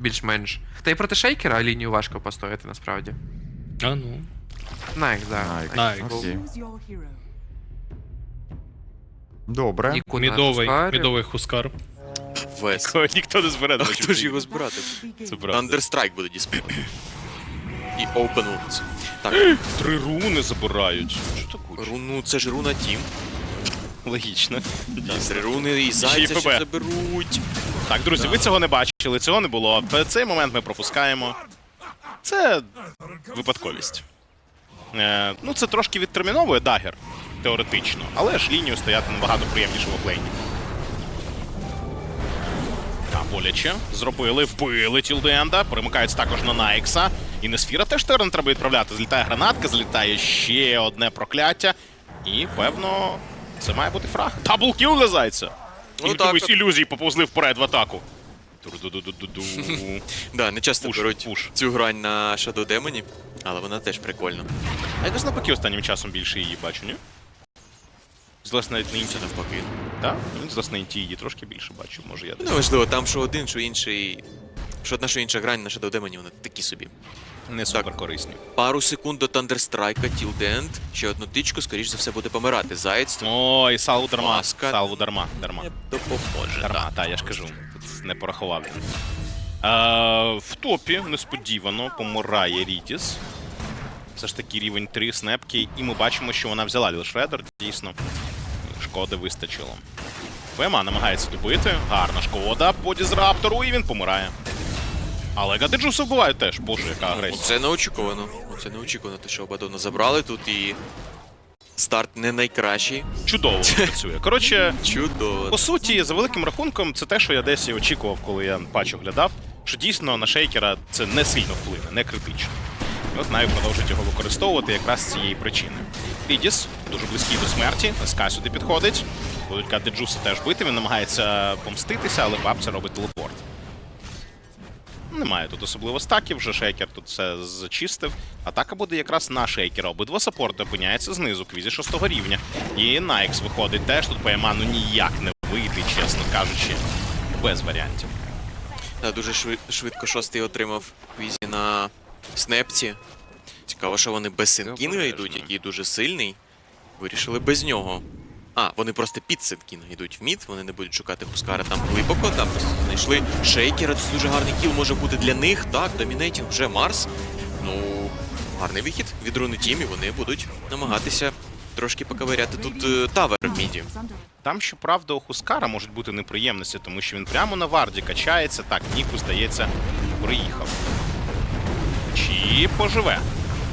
більш-менш. Та й проти шейкера лінію важко постояти насправді. А ну. Найк, да. Найк. Найк. Окей. Добре. Ніку на Мідовий, мідовий хускар. Вес. Кого ніхто не збере, А хто ж його збирати? Це правда. Understrike буде діспел. І Open Wounds. Так, Три руни забирають. Що таке? руну, це ж руна Тім. Логічно. Три руни і зайця ще заберуть. Так, друзі, ви цього не бачили, цього не було. Цей момент ми пропускаємо. Це випадковість. Е, ну, це трошки відтерміновує дагер, теоретично, але ж лінію стояти набагато приємніше в офлейні. Та боляче. Зробили, вбили Тілденда, перемикаються також на Найкса. І Несфіра теж тепер не треба відправляти. Злітає гранатка, злітає ще одне прокляття. І, певно, це має бути фраг. Даблкіл для зайця. Ну і так, от. ілюзії поповзли вперед в атаку. Да, не часто беруть цю грань на Shadow Demon, але вона теж прикольна. А якось навпаки останнім часом більше її бачу, ні? Злес навіть на інті. Навпаки. Так? Ну, Злес на інті її трошки більше бачу, може я Ну, десь Неважливо, там що один, що інший. Що одна, що інша грань на Shadow Demon, вони такі собі. Не супер корисні. Пару секунд до the End. Ще одну тичку, скоріш за все, буде помирати. Заєць Ой, салву дарма. Маска. Салву дарма. Дарма. не допоможе. Дарма, та, я ж кажу. Тут не порахував він. Е, в топі несподівано помирає Рідіс. Все ж таки рівень 3 снепки, і ми бачимо, що вона взяла Лілшредер, дійсно. Шкоди вистачило. ПМА намагається добити. Гарна шкода по дізраптору, і він помирає. Але Гадеджуса вбивають теж. Боже, яка агресія. Оце неочікувано. Оце неочікувано, те, що Абадона забрали тут і. Старт не найкращий. Чудово працює. Коротше, Чудово. По суті, за великим рахунком, це те, що я десь і очікував, коли я патч оглядав, що дійсно на шейкера це не сильно вплине, не критично. І от навіть продовжують його використовувати якраз з цієї причини. Рідіс дуже близький до смерті, СК сюди підходить. Будуть Джуса теж бити, він намагається помститися, але бабця робить телепорт. Немає тут особливо стаків, вже шейкер тут все зачистив. Атака буде якраз на шейкера. Обидва саппорти опиняються знизу, квізі шостого рівня. І Найкс виходить теж тут ПМА ну ніяк не вийти, чесно кажучи, без варіантів. Да, дуже швидко шостий отримав квізі на снепці. Цікаво, що вони без обережно. йдуть, який дуже сильний. Вирішили без нього. А, вони просто під Сенкінга йдуть в мід, вони не будуть шукати Хускара там глибоко, там просто знайшли Шейкера, це дуже гарний кіл може бути для них. Так, домінейтінг вже Марс. Ну, гарний вихід від руни Тімі, вони будуть намагатися трошки поковиряти тут е, тавер в міді. Там, щоправда, у Хускара можуть бути неприємності, тому що він прямо на варді качається. Так, Ніку, здається, приїхав. Чи поживе?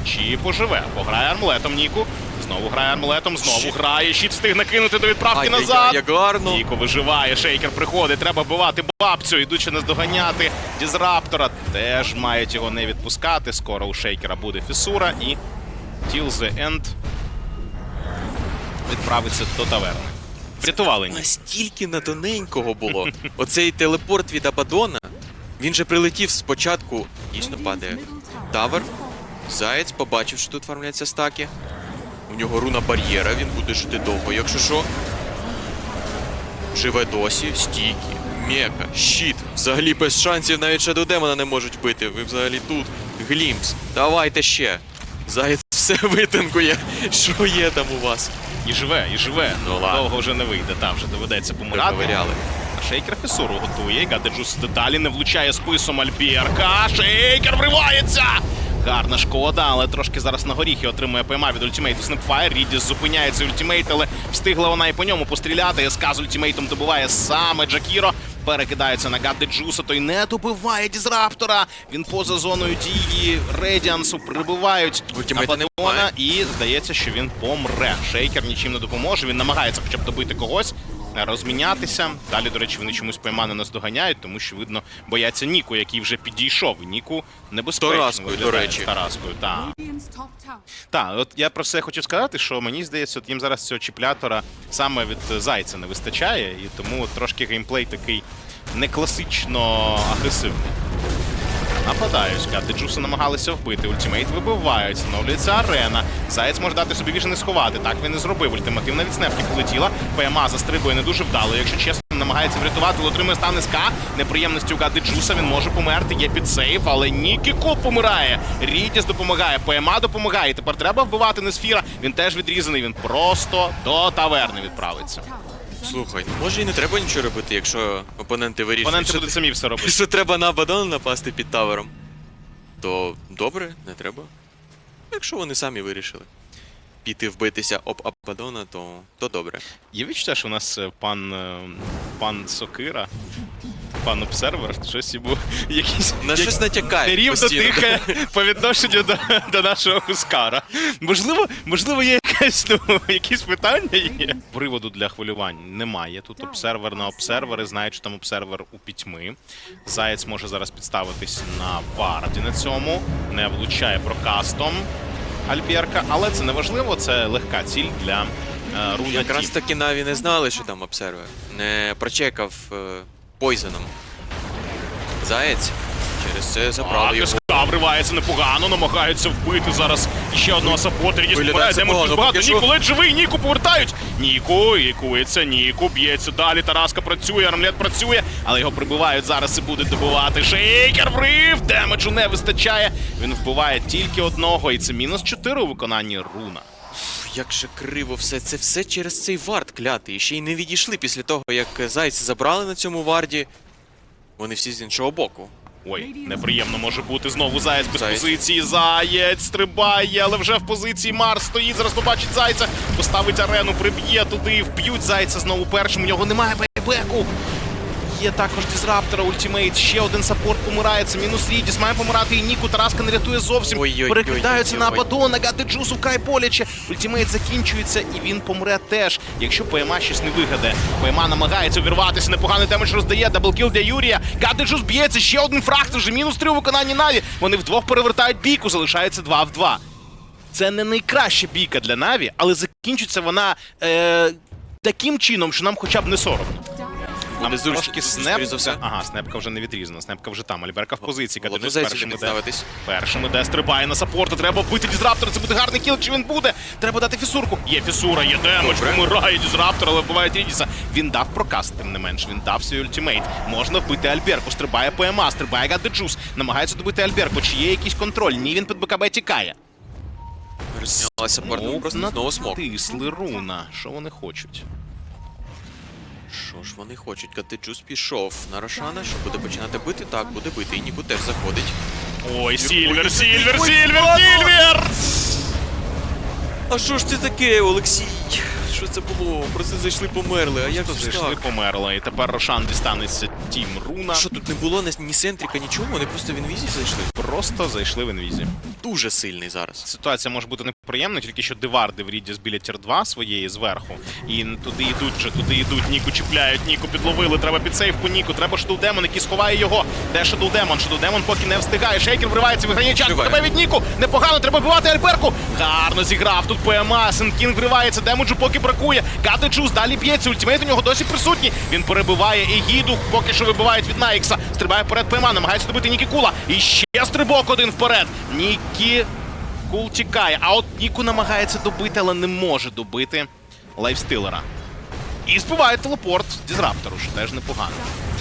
Чи поживе? Пограє армлетом Ніку. Знову грає армлетом, знову грає. Щит встигне кинути до відправки Ай-яй-яй, назад. як гарно. Ніко виживає, шейкер приходить, треба вбивати бабцю, ідучи наздоганяти Дізраптора. Теж мають його не відпускати. Скоро у шейкера буде фісура і Till the End відправиться до таверни. Врятували. Настільки на тоненького було. Оцей телепорт від Абадона. Він же прилетів спочатку. Дійсно падає тавер. Заєць побачив, що тут фармляться стаки. У нього руна бар'єра, він буде жити довго, якщо що. Живе досі, стійки, мека, щит. Взагалі без шансів навіть Shadow Демона не можуть бити. Ви взагалі тут. Глімпс. Давайте ще. Заєць все витинкує. Що є там у вас? І живе, і живе. Ну ладно. Довго вже не вийде, там вже доведеться помирати. Приковиряли. А Шейкер фісуру готує. Гадеджус деталі не влучає списом Альберка. Шейкер вривається! Гарна шкода, але трошки зараз на горіхи отримує ПМА від ультимейту Снепфайр. Рідіс зупиняється ультимейт, але встигла вона і по ньому постріляти. СК з ультимейтом добиває саме Джакіро. Перекидається на Гадеджуса, той не добиває Дізраптора. Він поза зоною дії Редіансу прибивають Ультимейта на і здається, що він помре. Шейкер нічим не допоможе. Він намагається хоча б добити когось, розмінятися. Далі, до речі, вони чомусь поймани наздоганяють, тому що видно бояться Ніку, який вже підійшов. І Ніку небезпечно Тараскою, до речі. Тараскою, так. Так, от я про це хочу сказати, що мені здається, от їм зараз цього чіплятора саме від е, зайця не вистачає, і тому трошки геймплей такий не класично агресивний. Нападають, Джуса намагалися вбити. Ультимейт вибивають, встановлюється арена. Заєць може дати собі віжен і сховати. Так він і зробив. Ультимативна від снепки полетіла. ПМА застрибує не дуже вдало, якщо чесно. Намагається врятувати, отримує стан СК. Неприємності у Джуса. Він може померти. Є під сейф, але Нікі Кул помирає. Рідіс допомагає, ПМА допомагає. Тепер треба вбивати Несфіра. Він теж відрізаний. Він просто до таверни відправиться. Слухай, ну може і не треба нічого робити, якщо опоненти вирішують, Опоненти що, будуть самі все робити. що треба на Абадона напасти під тавером. То добре, не треба. Якщо вони самі вирішили піти вбитися об Абадона, то, то добре. Є відчуття, що у нас е, пан, е, пан Сокира, пан обсервер, щось йому якісь На щось натякає. нерівно постійно. дихає по відношенню до, до нашого Хускара. Можливо, можливо, є якесь, ну, якісь питання є. Приводу для хвилювань немає. Тут обсервер на обсервери, знають, що там обсервер у пітьми. Заєць може зараз підставитись на варді на цьому, не влучає прокастом Альберка, але це не важливо, це легка ціль для е, руна Якраз таки Наві не знали, що там обсервер. Не прочекав е, пойзеном. Заєць. Через це забрали його. СК вривається непогано, намагаються вбити зараз ще одного Виглядає помирає, це демон багато. Ніку ледь живий, Ніку повертають. Ніку, лікується, Ніку, б'ється далі. Тараска працює, Армлет працює, але його прибивають зараз і будуть добивати. Шейкер врив, демеджу не вистачає. Він вбиває тільки одного, і це мінус 4 у виконанні руна. Як же криво все. Це все через цей вард клятий. І ще й не відійшли після того, як зайці забрали на цьому варді. Вони всі з іншого боку. Ой, неприємно може бути знову заєць без Заєць. позиції. Заєць стрибає, але вже в позиції Марс стоїть. Зараз побачить зайця, поставить арену, приб'є туди, вб'ють зайця знову першим. У нього немає бейбеку. Є також дізраптора, ультимейт. Ще один саппорт помирає. Це мінус Рідіс. Має помирати і Ніку. Тараска не рятує зовсім. Перекидаються на Абадона. Гади Джусу вкрай боляче. Ультимейт закінчується і він помре теж. Якщо ПМА щось не вигадає. ПМА намагається увірватися. Непоганий демедж роздає. Даблкіл для Юрія. Гади Джус б'ється. Ще один фраг. Це вже мінус три у виконанні Наві. Вони вдвох перевертають бійку. Залишається 2 в 2. Це не найкраща бійка для Наві, але закінчиться вона е, таким чином, що нам хоча б не соромно. Нам Буде зручно, трошки снеп. Ага, снепка вже не відрізана. Снепка вже там. Альберка в позиції. Каденюс першим іде. Першим іде, стрибає на саппорта. Треба вбити дізраптора. Це буде гарний кіл. Чи він буде? Треба дати фісурку. Є фісура, є демедж, Добре. помирає дізраптор, але вбиває Рідіса. Він дав прокаст, тим не менш. Він дав свій ультимейт. Можна вбити Альберку. Стрибає ПМА, стрибає Гадеджус. Намагається добити Альберку. Чи є якийсь контроль? Ні, він під БКБ тікає. Рознялася партнер, просто знову смок. Натисли руна. Що вони хочуть? Що ж вони хочуть? Катеджус пішов на Рошана, що буде починати бити? Так, буде бити. І Ніку теж заходить. Ой, Сільвер, Сільвер, Сільвер. Сільвер! А що ж це таке, Олексій? Що це було? Просто зайшли, померли. А як ж Зайшли, так? померли. І тепер Рошан дістанеться Тім Руна. Що тут не було ні- центрика, нічого, вони просто в інвізі зайшли. Просто зайшли в інвізі. Дуже сильний зараз. Ситуація може бути неприємна, тільки що Деварди в Рідіс біля тір 2 своєї зверху. І туди йдуть вже, туди йдуть, Ніку чіпляють, Ніку підловили, треба під сейф по Ніку, треба Shadow Демон, який сховає його. Де Shadow Демон? Shadow Демон поки не встигає. Шейкер вривається, виграє час. Тебе від Ніку. Непогано, треба бивати Альберку. Гарно зіграв тут ПМА. Сенкінг вривається, демеджу поки бракує. Гати Джус далі б'ється. Ультимейт у нього досі присутній. Він перебиває Егіду, поки що вибивають від Найкса. Стрибає вперед ПМА, намагається добити Нікі Кула. І ще стрибок один вперед. Нікі Кул тікає, а от Ніку намагається добити, але не може добити лайфстилера. І збиває телепорт Дізраптору, що теж непогано.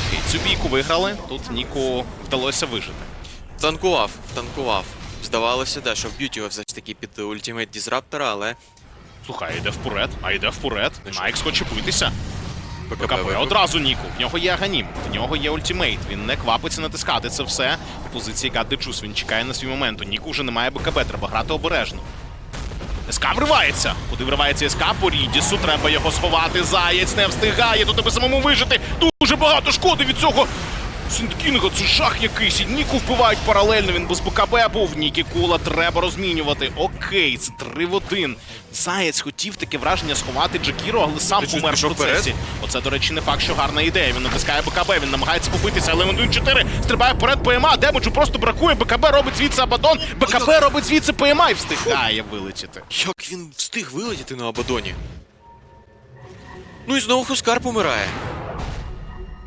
Окей, цю бійку виграли. Тут Ніку вдалося вижити. Танкував, танкував. Здавалося, да, що вб'ють його все ж таки під ультимейт Дізраптора, але Слухай, йде вперед, а йде вперед. Найкс хоче битися. БКБ одразу Ніку. В нього є аганім, в нього є ультимейт. Він не квапиться натискати це все. В позиції Гаддичус. Він чекає на свій момент. У Ніку вже немає БКБ, треба грати обережно. СК вривається. Куди вривається СК по Рідісу? Треба його сховати. Заєць не встигає. Тут тебе самому вижити. Дуже багато шкоди від цього. Сінткінга, це жах якийсь. Ніку вбивають паралельно. Він без БКБ був. Нікі Кула треба розмінювати. Окей, це 3 в 1. Заєць хотів таке враження сховати Джекіро, але сам Ти помер в процесі. Оце, до речі, не факт, що гарна ідея. Він натискає БКБ, він намагається побитися, але він 4 стрибає вперед ПМА. Демеджу просто бракує. БКБ робить звідси Абадон. БКБ робить звідси ПМА і встигає вилетіти. Як він встиг вилетіти на Абадоні? Ну і знову Хускар помирає.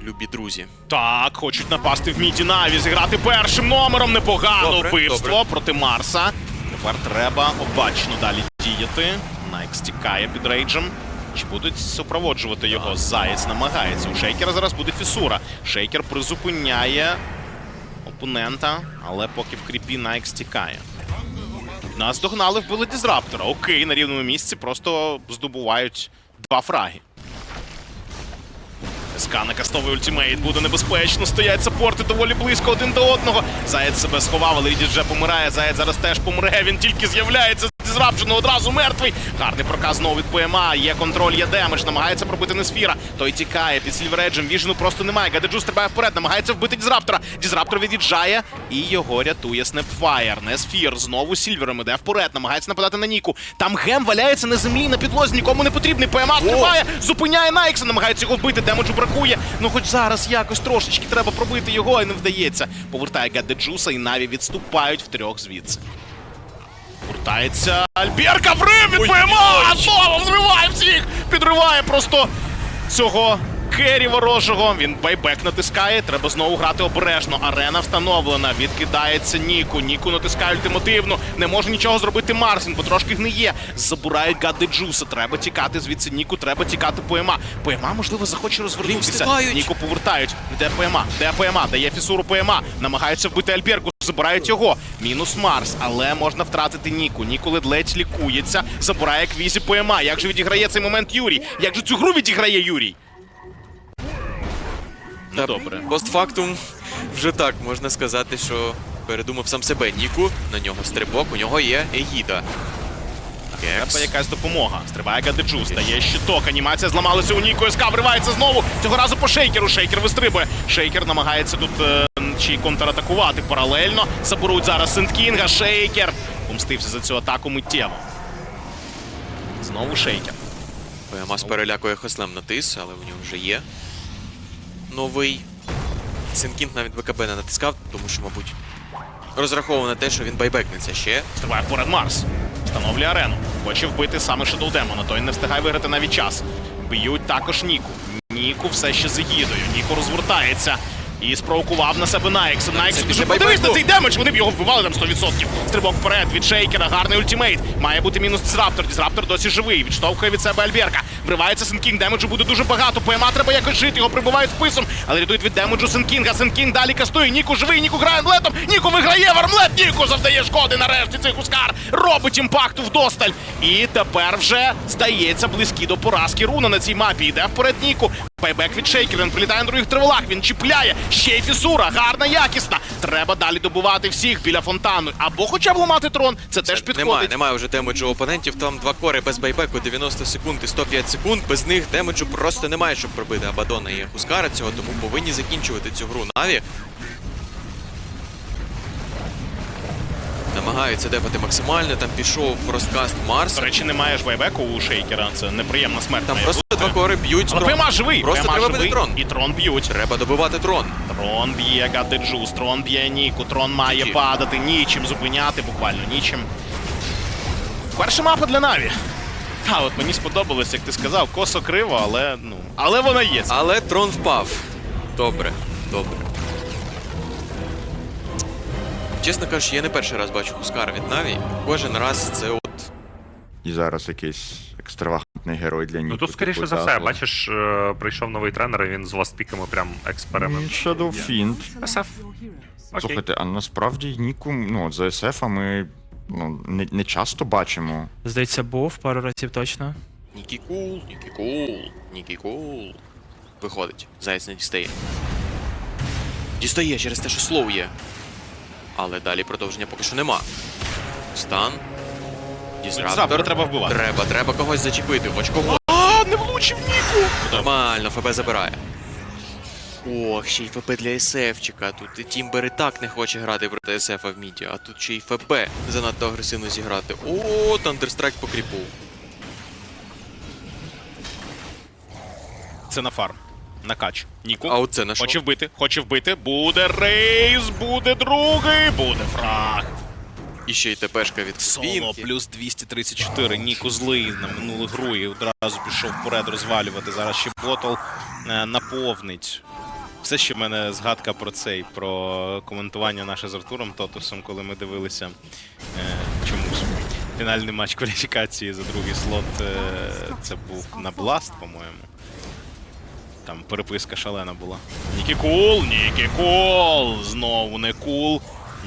Любі друзі. Так, хочуть напасти в міді Наві, зіграти першим номером. Непогано Добре, вбивство добре. проти Марса. Тепер треба обачно далі діяти. Найк стікає під рейджем. Чи будуть супроводжувати його? Заєць намагається. У Шейкера зараз буде фісура. Шейкер призупиняє опонента, але поки в кріпі Найкс тікає. Нас догнали, вбили дізраптора. Окей, на рівному місці просто здобувають два фраги. СК накастовий ультимейт буде небезпечно. Стоять сапорти доволі близько один до одного. Заєць себе сховав, але Рідіс вже помирає. Заєць зараз теж помре. Він тільки з'являється. Дізрапчено одразу мертвий. Гарний проказ знову від ПМА. Є контроль, є демедж. Намагається пробити несфіра. Той тікає під Сільвереджем. Віжену просто немає. Гадеджу стрибає вперед. Намагається вбити Дізраптора. Дізраптор від'їжджає і його рятує Снепфаєр. Несфір знову Сільвером іде вперед. Намагається нападати на Ніку. Там гем валяється на землі на підлозі. Нікому не потрібний. ПМА стрибає, зупиняє Найкса. Намагається його вбити. Демеджу бракує. Ну хоч зараз якось трошечки треба пробити його, і не вдається. Повертає Гадеджуса і Наві відступають втрьох звідси. Повертається Альберка в Рим від! Знову взриває всіх! Підриває просто цього кері ворожого. Він байбек натискає. Треба знову грати обережно. Арена встановлена. Відкидається Ніку. Ніку натискає ультимативно. Не може нічого зробити Марс. Він потрошки гниє. Забирають гади Джуса. Треба тікати звідси. Ніку треба тікати ПМА. ПМА, можливо, захоче розвернутися. Ніку повертають. Де ПМА? Де ПМА? Дає фісуру ПМА. Намагаються вбити Альберку. Забирають його. Мінус Марс, але можна втратити Ніку. Ніку ледь лікується. Забирає квізі ПМА. Як же відіграє цей момент Юрій? Як же цю гру відіграє Юрій? Ну добре. Постфактум вже так можна сказати, що передумав сам себе Ніку. На нього стрибок, у нього є Егіда. Треба якась допомога. Стрибає Гадеджус, дає щиток. Анімація зламалася у Ніку. СК вривається знову. Цього разу по шейкеру. Шейкер вистрибує. Шейкер намагається тут е, чи контратакувати паралельно. Заберуть зараз Сенткінга. Шейкер помстився за цю атаку миттєво. Знову шейкер. ПМА перелякує Хослем на тис, але у нього вже є новий. Синкінг навіть БКБ не натискав, тому що, мабуть, розраховував на те, що він байбекнеться ще. Стрибає вперед Марс. Встановлює арену. Хоче вбити саме Shadow Demon, той не встигає виграти навіть час. Б'ють також Ніку. Ніку все ще з Егідою. Ніку розвертається. І спровокував на себе Найкс. Найкс дуже подивись на цей демедж, вони б його вбивали там 100%. Стрибок вперед від Шейкера, гарний ультимейт. Має бути мінус Дізраптор. Дізраптор досі живий. Відштовхує від себе Альберка. Вривається Сенкінг, демеджу буде дуже багато. ПМА треба якось жити, його прибивають списом, але рятують від демеджу Сенкінга. Сенкінг далі кастує. Ніку живий, Ніку грає Амлетом. Ніку виграє Вармлет. Ніку завдає шкоди нарешті цей Хускар. Робить імпакту вдосталь. І тепер вже здається близькі до поразки. Руна на цій мапі йде вперед Ніку. Байбек від Шейкера, він прилітає на других триволах, він чіпляє. Ще й фісура, гарна, якісна. Треба далі добувати всіх біля фонтану. Або хоча б ламати трон. Це теж підходить. Немає, немає вже демеджу опонентів. Там два кори без байбеку 90 секунд і 105 секунд. Без них демеджу просто немає, щоб пробити Абадона і Хускара цього, тому повинні закінчувати цю гру. Наві намагаються дефати максимально. Там пішов розкаст Марс. До речі, немає ж байбеку у Шейкера. Це неприємна смерть. Там просто бути. два кори б'ють. Але трон. ПМА живий. Просто ПМА треба живий. бити трон. І трон б'ють. Треба добивати трон. Трон б'є Гадеджус, трон б'є Ніку, трон має Які? падати, нічим зупиняти, буквально нічим. Перша мапа для Наві. Та, от мені сподобалось, як ти сказав, косо криво, але ну. Але вона є. Але трон впав. Добре, добре. Чесно кажучи, я не перший раз бачу Хускара від Наві. Кожен раз це от. І зараз якийсь екстравагантний герой для Ніку. Ну тут, скоріше за все, бачиш, е, прийшов новий тренер, і він з ластпіками прям експеримент. Shadow Fiend. SF. Слухайте, а насправді Ніку, ну, за СФ ми ну, не, не часто бачимо. Здається, був пару разів точно. Нікі кул, Нікі кул, Нікі кул. Виходить, заяць не дістає. Дістає через те, що слоу є. Але далі продовження поки що нема. Стан. Дізраптор. треба вбивати. Треба, треба когось зачепити, хоч кого. А, не влучив Ніку! Нормально, ФБ забирає. Ох, ще й ФБ для СФчика. Тут і Тімбер і так не хоче грати проти СФ в міді, а тут ще й ФБ занадто агресивно зіграти. О, Тандерстрайк по кріпу. Це на фарм. На кач. Ніку. А оце на що? Хоче вбити, хоче вбити. Буде рейс, буде другий, буде фраг. І ще й ТПшка від Соло плюс 234. Ніку злий на минулу гру і одразу пішов вперед розвалювати. Зараз ще ботл е, наповнить. Все ще в мене згадка про цей, про коментування наше з Артуром Тотусом, коли ми дивилися е, чомусь. Фінальний матч кваліфікації за другий слот. е, Це був на Бласт, по-моєму. Там переписка шалена була. Нікі кул, Нікі кул! Знову не кул.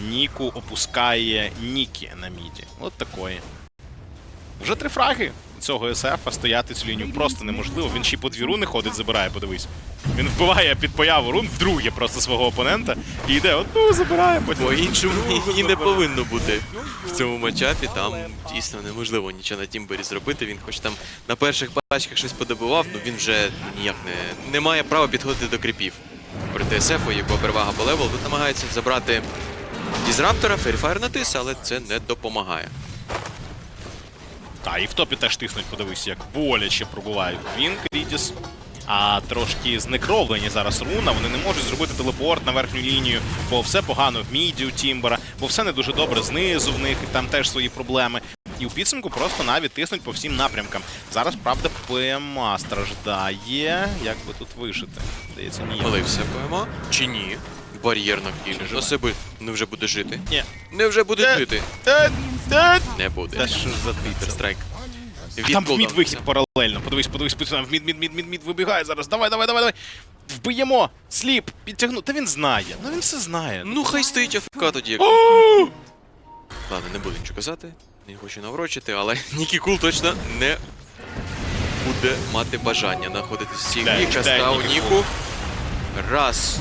Ніку опускає Нікі на міді. От такої. Вже три фраги цього СФ, а стояти цю лінію просто неможливо. Він ще й по дві руни ходить, забирає, подивись. Він вбиває під появу рун вдруге просто свого опонента і йде одну забирає, потім. По-іншому і не повинно бути в цьому матчапі. Там дійсно неможливо нічого на Тімбері зробити. Він хоч там на перших пачках щось подобував, ну він вже ніяк не, не має права підходити до кріпів. Проти СФ, його перевага по левел, тут намагається забрати Дізраптора, Феріфайр натис, але це не допомагає. Та, і в топі теж тиснуть, подивись, як боляче пробувають Вінк, Рідіс. А трошки знекровлені зараз руна, вони не можуть зробити телепорт на верхню лінію, бо все погано в міді у Тімбера, бо все не дуже добре знизу в них, і там теж свої проблеми. І у підсумку просто навіть тиснуть по всім напрямкам. Зараз, правда, ПМА страждає. Як би тут вижити? Здається, ніяк. Молився ПМА чи ні? Бар'єр на кіль. живе? Не вже буде жити. Ні. Не вже буде жити. Не буде. та що за ти? Страйк. А там в мід вихід паралельно. Подивись, подивись, подивись, в мід, мід, мід, мід, мід вибігає зараз. Давай, давай, давай, давай. Вбиємо! Сліп! Підтягну. Та він знає. Ну він все знає. Ну хай стоїть АФК тоді. Як... Ладно, не буду нічого казати. Не хочу наврочити, але Нікі Кул точно не буде мати бажання знаходитись в цій грі. Нікі Ніку. Раз.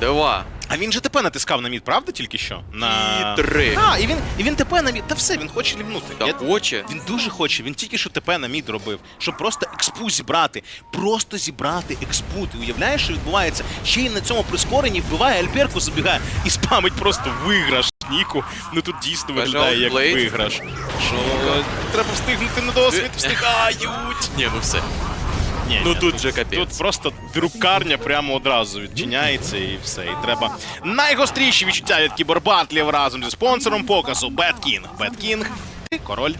Два. А він же ТП натискав на мід, правда, тільки що? На... І три. А, і він, і він ТП на мід. Та все, він хоче лівнути. Та Я- хоче. Він дуже хоче, він тільки що ТП на мід робив, щоб просто експу зібрати. Просто зібрати експу. Ти уявляєш, що відбувається? Ще й на цьому прискоренні вбиває Альперку, забігає і спамить просто виграш Ніку. Ну тут дійсно виглядає як виграш. Що треба встигнути на досвід, встигають. Ні, ну все. Ні, Ну ні, тут же капець. Тут просто друкарня прямо одразу відчиняється і все. І треба найгостріші відчуття від кібербатлів разом зі спонсором показу Bad King. Bad King, ти король.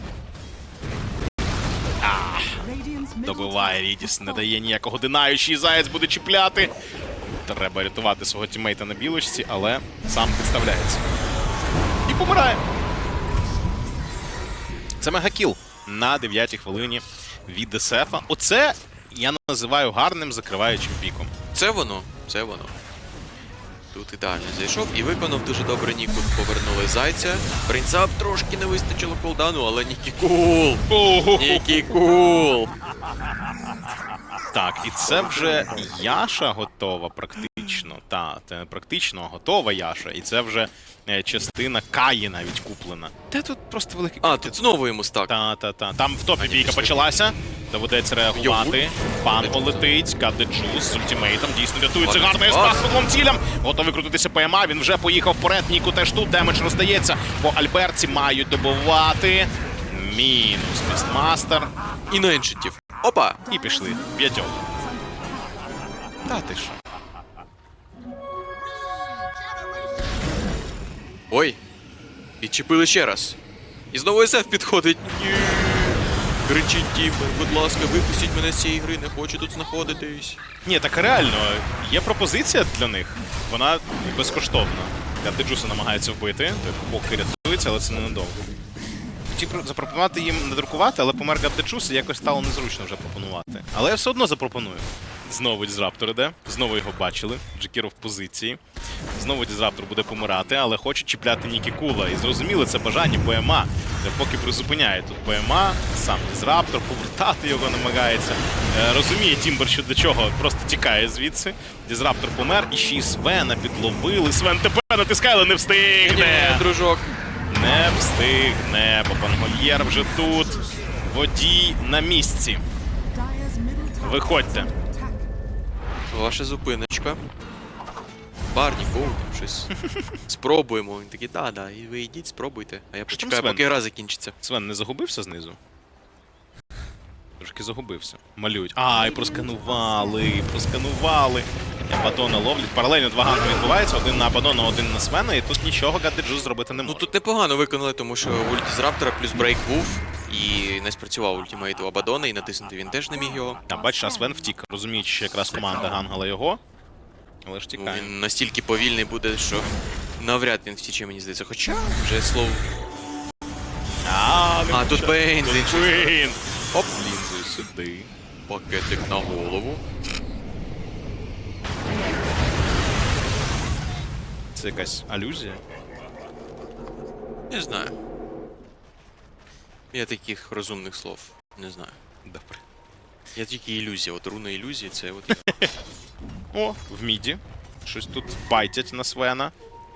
Добиває Рідіс, не дає ніякого динаючий заяць буде чіпляти. Треба рятувати свого тімейта на білочці, але сам підставляється. І помирає. Це мегакіл на 9-й хвилині від СФа. Оце я називаю гарним закриваючим піком. Це воно, це воно. Тут ідеально зайшов і виконав дуже добре Ніку. Повернули зайця. Принца трошки не вистачило колдану, але Нікі кул! Нікі кул! Так, і це вже Яша готова практично. Та, це не практично, а готова Яша. І це вже е, частина Каї навіть куплена. Де тут просто великий А, тут знову йому стак. Та, та, та. Там в топі бійка почалася. Доведеться реагувати. Панго летить, Кадеджус з ультимейтом. Дійсно рятується гарною клас. спасовим цілям. Готовий крутитися ПМА. Він вже поїхав вперед. Ніку теж тут демедж роздається. Бо альберці мають добувати. Мінус містмастер. І на еншентів. Опа! І пішли. П'ятьох. Та ти що? Ой! Підчепили ще раз. І знову СФ підходить. Ні. Кричить Тімбер, будь ласка, випустіть мене з цієї гри, не хочу тут знаходитись. Ні, так реально, є пропозиція для них. Вона безкоштовна. Кадеджуса намагається вбити, поки рятується, але це ненадовго. Хотів запропонувати їм не друкувати, але помер Кадеджус якось стало незручно вже пропонувати. Але я все одно запропоную. Знову Дізраптор іде, знову його бачили. Джекіро в позиції. Знову Дізраптор буде помирати, але хоче чіпляти Нікі Кула. І зрозуміло, це бажання ПМА. Де поки призупиняє тут ПМА, сам Дізраптор, повертати його намагається. Е, розуміє Тімбер, що до чого, просто тікає звідси. Дізраптор помер, і ще й Свена підловили. Свен тепер натискає, але не встигне. Ні, дружок. Не встигне, бо Пангольєр вже тут. Водій на місці. Виходьте. Ваша зупиночка. Барні, гоу, там щось. Спробуємо. Він такий, да, да, і ви йдіть, спробуйте. А я почекаю, Свен? поки гра закінчиться. Свен не загубився знизу? Трошки загубився. Малюють. А, і просканували, просканували. Абадона ловлять. Паралельно два ганги відбуваються. Один на Абадона, один на Свена, і тут нічого Гадеджус зробити не Ну може. тут непогано виконали, тому що ульт з Раптора плюс брейк був. І не спрацював ультимейт у Абадона, і натиснути він теж не міг його. Там, бачиш, а Свен втік, розуміючи, що якраз команда гангала його. Але ж тікає. він настільки повільний буде, що навряд він втіче, мені здається. Хоча вже слово. А, А, тут Бейн з іншої. Бейн. Оп, лінзою сюди. Пакетик на голову. Це якась алюзія. Не знаю. Я таких розумних слов не знаю. Добре. Я тільки ілюзія, от руна ілюзії, це от О, в міді. Щось тут байтять на Свена.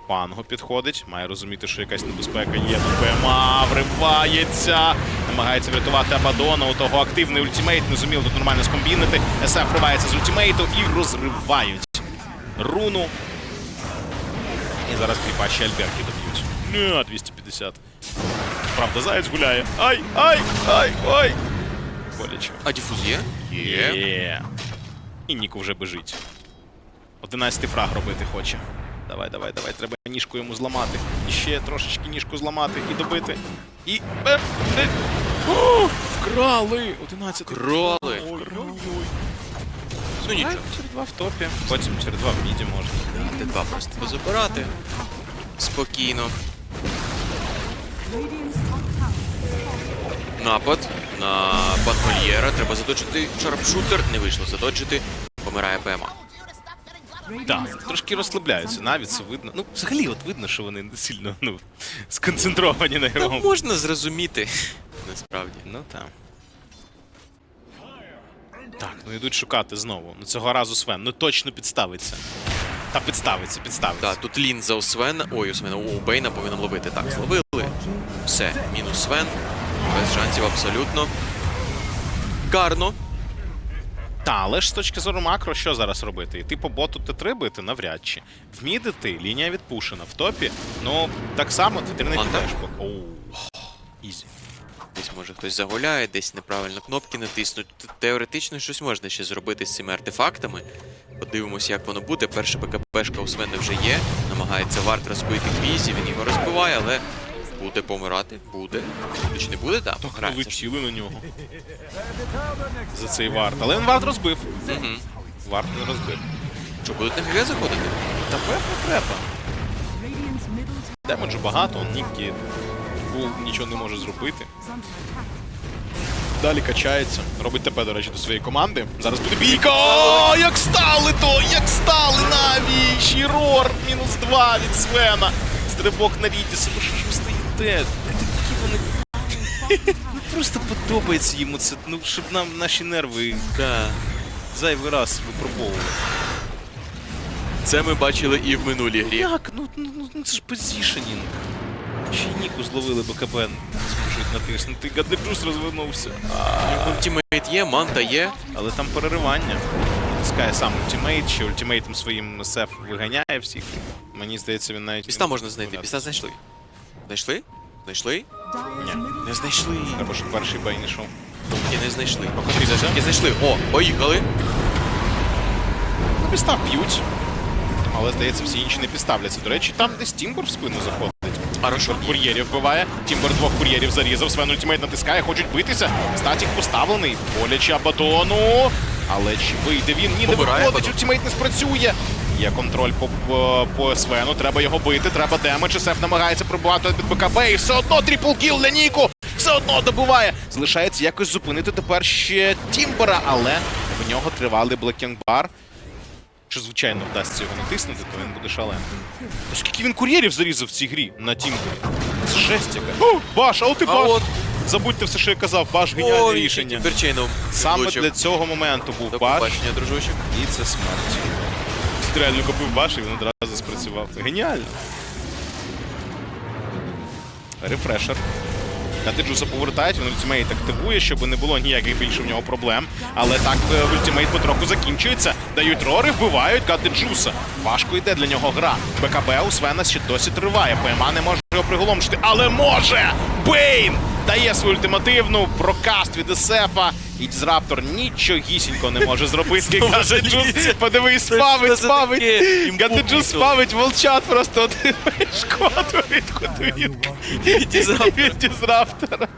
Панго підходить, має розуміти, що якась небезпека є. ПМА вривається. Намагається врятувати Абадона. У того активний ультимейт. Не зумів тут нормально скомбінити. СФ вривається з ультимейту і розривають руну. І зараз кріпачі Альберки доб'ють. Не, 250. Правда, заяць гуляє. Ай, ай, ай, ай. Боляче. А діфуз є? Є. І Ніку вже бежить. 11 фраг робити хоче. Давай, давай, давай, треба ніжку йому зламати. І ще трошечки ніжку зламати і добити. І. О, Вкрали! 11 Крали. Ой-ой-ой. Ну нічого. Через два в топі. Потім через два в міді можна. Т2 просто позабирати. Спокійно. Напад на Батмольєра. Треба заточити шарпшутер. Не вийшло заточити. Помирає ПМА. Так, трошки розслабляються, навіть це видно. Ну, взагалі, от видно, що вони не сильно ну, сконцентровані на Та ігровому. можна зрозуміти. Насправді. Ну так. Так, ну йдуть шукати знову. Ну цього разу Свен. Ну точно підставиться. Та підставиться, підставиться. Так, тут лінза у Свена. Ой, у Свена, у Бейна повинен ловити. Так, зловили. Все, мінус Свен. Без шансів абсолютно. Карно. Та, але ж з точки зору макро, що зараз робити? Іти по боту Т3 бити навряд чи. Вмідити, лінія відпушена. В топі, ну так само ти не підеш. Оу. Ізі. Десь може хтось загуляє, десь неправильно кнопки натиснуть. Теоретично щось можна ще зробити з цими артефактами. Подивимося, як воно буде. Перша БКПшка у Свена вже є. Намагається варт розбити квізі, він його розбиває, але буде помирати. Буде. Буде чи не буде? Так, Так пограється. на нього. За цей варт. Але він варт розбив. Мгм. Варт не розбив. Що, будуть на ГГ заходити? Та певно треба. Демеджу багато, он Ніккі нічого не може зробити. Далі качається. Робить ТП, до речі, до своєї команди. Зараз буде бійка! О, як стали то! Як стали Наві! Шірор! Мінус два від Свена. Стрибок на. Ну що ж Такі вони. Ну просто подобається йому це. Ну, щоб нам наші нерви Так. зайвий раз випробовували. Це ми бачили і в минулій грі. Як? Ну, ну, ну, ну це ж позішенінг. Ще й Ніку зловили БКБ, зможуть натиснути. Гадеджус розвернувся. Ультимейт є, манта є. Але там переривання. Натискає сам ультимейт, ще ультимейтом своїм сеф виганяє всіх. Мені здається, він навіть. Піста можна знайти. Піста знайшли. Знайшли? Знайшли? Ні. Не знайшли. Треба, щоб перший бей не йшов. Ні, не знайшли. Покажіться. Не знайшли. О, поїхали. Ну, підстав б'ють. Але здається, всі інші не підставляться. До речі, там десь Тімбор в спину заходить. Хорошо. Кур'єрів вбиває. Тімбер двох кур'єрів зарізав. Свен ультимейт натискає, хочуть битися. Статік поставлений. Боляче Абадону. Але чи вийде він? Ні, не Помирає виходить, Абадон. ультимейт не спрацює. Є контроль по, по, по Свену, треба його бити, треба демедж. СФ намагається пробувати від БКБ і все одно трипл кіл для Ніку. Все одно добиває. Залишається якось зупинити тепер ще Тімбера, але в нього тривалий блекінг бар. Що, звичайно, вдасться його натиснути, то він буде шалений. Оскільки він кур'єрів зарізав в цій грі на Тімбері. Це жесть яка. О, Баш, а от і Баш. от. Забудьте все, що я казав. Баш геніальне рішення. Саме для цього моменту був До Баш. побачення, дружочок. І це смерть. Ти реально купив баш і він одразу спрацював. Геніально. Рефрешер. Катеджуса повертають, він ультимейт активує, щоб не було ніяких більше в нього проблем. Але так е, ультимейт потроху закінчується. Дають рори, вбивають Катеджуса. Важко йде для нього гра. БКБ у Свена ще досі триває. ПМА не може його приголомшити, але може! Бейн! Дає свою ультимативну прокаст від СФа. І Дізраптор нічогісінько не може зробити. Гадеджус, подивись, спавить, спавить. Імбу спавить, волчат просто отримає шкоду від Дізраптора.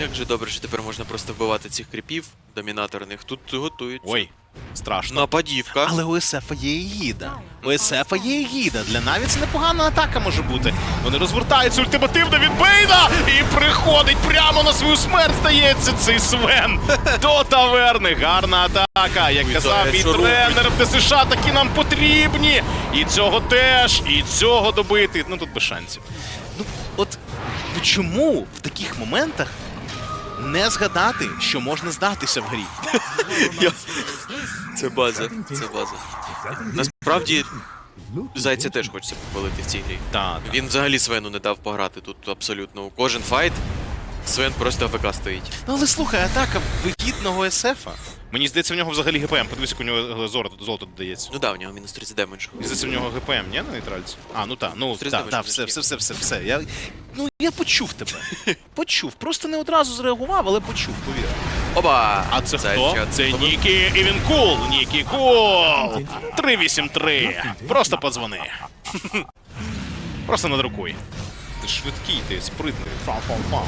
Як же добре, що тепер можна просто вбивати цих кріпів домінаторних. Тут готують. Ой, Страшно. Нападівка. Але у СФ є Егіда. У СФ є Егіда. Для навіть це непогана атака може бути. Вони розвертаються ультимативно від Бейна і приходить прямо на свою смерть, здається, цей Свен. До таверни. Гарна атака. Як казав мій тренер в ДСШ, такі нам потрібні. І цього теж, і цього добити. Ну тут без шансів. Ну, от чому в таких моментах не згадати, що можна здатися в грі? Це база. Це база. Насправді, Зайця теж хочеться похвалити в цій грі. Так. Він взагалі Свену не дав пограти тут абсолютно. У Кожен файт Свен просто АФК стоїть. Ну але слухай, атака вигідного СФа. Мені здається, в нього взагалі ГПМ. Подивись, як у нього золото, золото додається. Ну да, у нього мінус 30 демеджу. Мені здається, в нього ГПМ, ні, на нейтральці? А, ну так, ну так, демедж не все, все, все, все, все. Я, ну, я почув тебе. Почув. Просто не одразу зреагував, але почув, повір. Оба! А це Зайча. хто? Це Нікі і він кул. Нікі кул. 383. Просто подзвони. Просто надрукуй. Ти швидкий, ти спритний. Фам-фам-фам.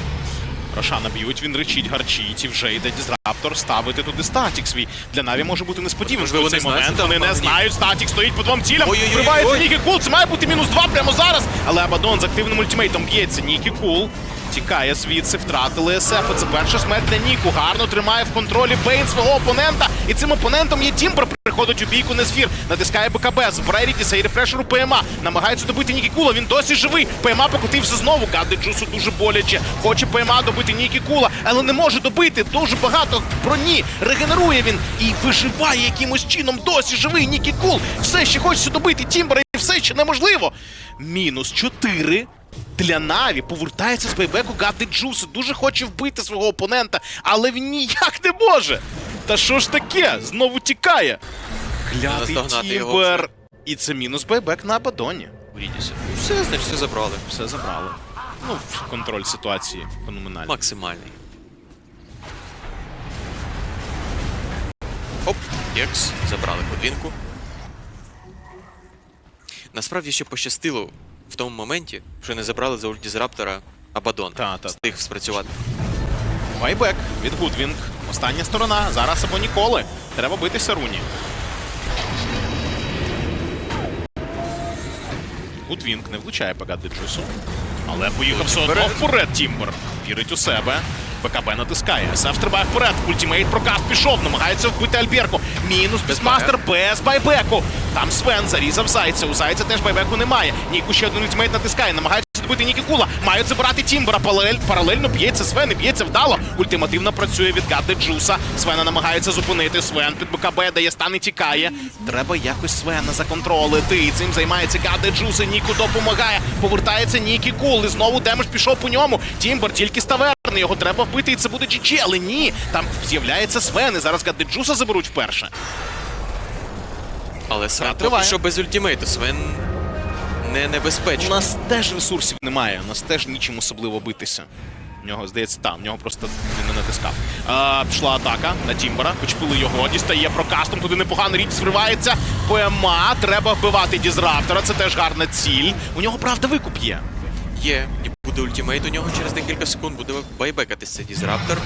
Рошана б'ють, він речить, гарчить, і вже йде дізраптор ставити туди статік свій. Для Наві може бути несподіванкою Можливо, в цей момент. Вони не знають, статік стоїть по двом цілям. Вривається. Нікі Кул, це має бути мінус два прямо зараз. Але Абадон з активним ультимейтом б'ється. Нікі Кул тікає звідси, втратили СФ. Це перша смерть для Ніку. Гарно тримає в контролі Бейн свого опонента. І цим опонентом є Тімбер. Приходить у бійку Несфір, натискає БКБ, збирає Рідіса і рефрешер у ПМА. Намагається добити Нікі Кула. Він досі живий. ПМА покотився знову. Гади Джусу дуже боляче. Хоче ПМА добити Нікі Кула, але не може добити. Дуже багато броні. Регенерує він і виживає якимось чином. Досі живий Нікі Кул. Все ще хочеться добити Тімбера, і все ще неможливо. Мінус 4. Для Наві повертається з бейбеку Гадди Джусу. Дуже хоче вбити свого опонента, але він ніяк не може. Та що ж таке? Знову тікає. Клятий Наздогнати його Тімбер. І це мінус бейбек на Абадоні. у Рідісі. Все, значить, все забрали. Все забрали. Ну, контроль ситуації феноменальний. Максимальний. Оп, Екс, забрали подвінку. Насправді ще пощастило в тому моменті, що не забрали за ульті з Раптора Абадон. Та, та. Встиг спрацювати. Байбек від Гудвінг. Остання сторона. Зараз або ніколи. Треба битися руні. Гудвінг не влучає по Деджусу. Але поїхав все одно вперед Тімбер. Вірить у себе. БКБ натискає. Сеф стрибає вперед. Ультімейт прокаст пішов. Намагається вбити Альберку. Мінус Бісмастер без байбеку. Там Свен зарізав Зайця. У Зайця теж байбеку немає. Ніку ще один ультимейт натискає. Намагається добити Нікі Кула. Мають забирати Тімбера. Паралельно б'ється Свен і б'ється вдало. Ультимативно працює від Гадди Джуса. Свена намагається зупинити. Свен під БКБ дає стан і тікає. Треба якось Свена законтролити. І цим займається Гадди Джуса. Ніку допомагає. Повертається Нікі Кул. І знову демедж пішов по ньому. Тімбер тільки з таверни. Його треба вбити, і це буде GG. Але ні. Там з'являється Свен. І зараз Гаддеджуса заберуть вперше. Але Свен поки що без ультимейту. Свен не У нас теж ресурсів немає, у нас теж нічим особливо битися. В нього, здається, там, в нього просто він не натискав. А, пішла атака на Тімбера, почпили його, дістає прокастом, туди непогано річ зривається. ПМА, треба вбивати Дізраптора, це теж гарна ціль. У нього, правда, викуп є. Є. І буде ультимейт у нього через декілька секунд. Буде байбекатись цей Дізраптор.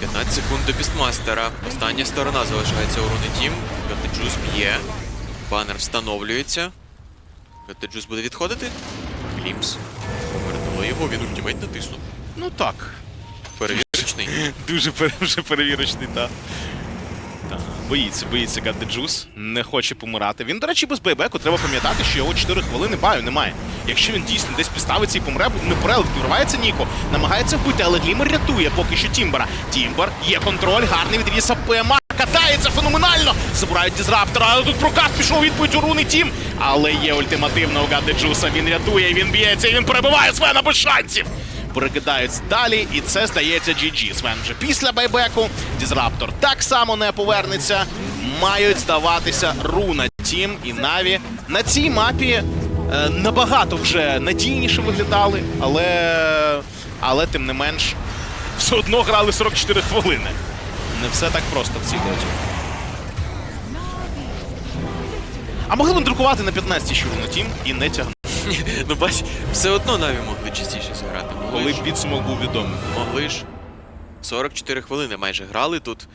15 секунд до Бістмастера. Остання сторона залишається у Руни Тім. Гатеджус б'є. Банер встановлюється. Гатеджус буде відходити. Глімс. Повернули його, він ультимейт натиснув. Ну так. Перевірочний. Дуже пере- вже перевірочний, так. Боїться, боїться Гадде Джус, не хоче помирати. Він, до речі, без бейбеку треба пам'ятати, що його 4 хвилини баю немає. Якщо він дійсно десь підставиться і помре, не перелив, вривається Ніко, намагається вбити, але Глімер рятує поки що Тімбера. Тімбер є контроль, гарний відріз ПМА, катається феноменально. Забирають дізраптора, але тут прокат пішов відповідь у руни Тім. Але є ультимативна у Гадде Джуса. Він рятує, він б'ється, він перебиває Свена без шансів перекидаються далі, і це здається GG. Свен вже після байбеку. Дізраптор так само не повернеться. Мають здаватися Руна Тім і Наві. На цій мапі е, набагато вже надійніше виглядали, але, але тим не менш, все одно грали 44 хвилини. Не все так просто в цій доті. А могли б друкувати на 15 ще Руна Тім і не тягнути, ну бач, все одно Наві могли частіше зіграти. Коли підсумок був відомий. Могли ж. 44 хвилини майже грали тут.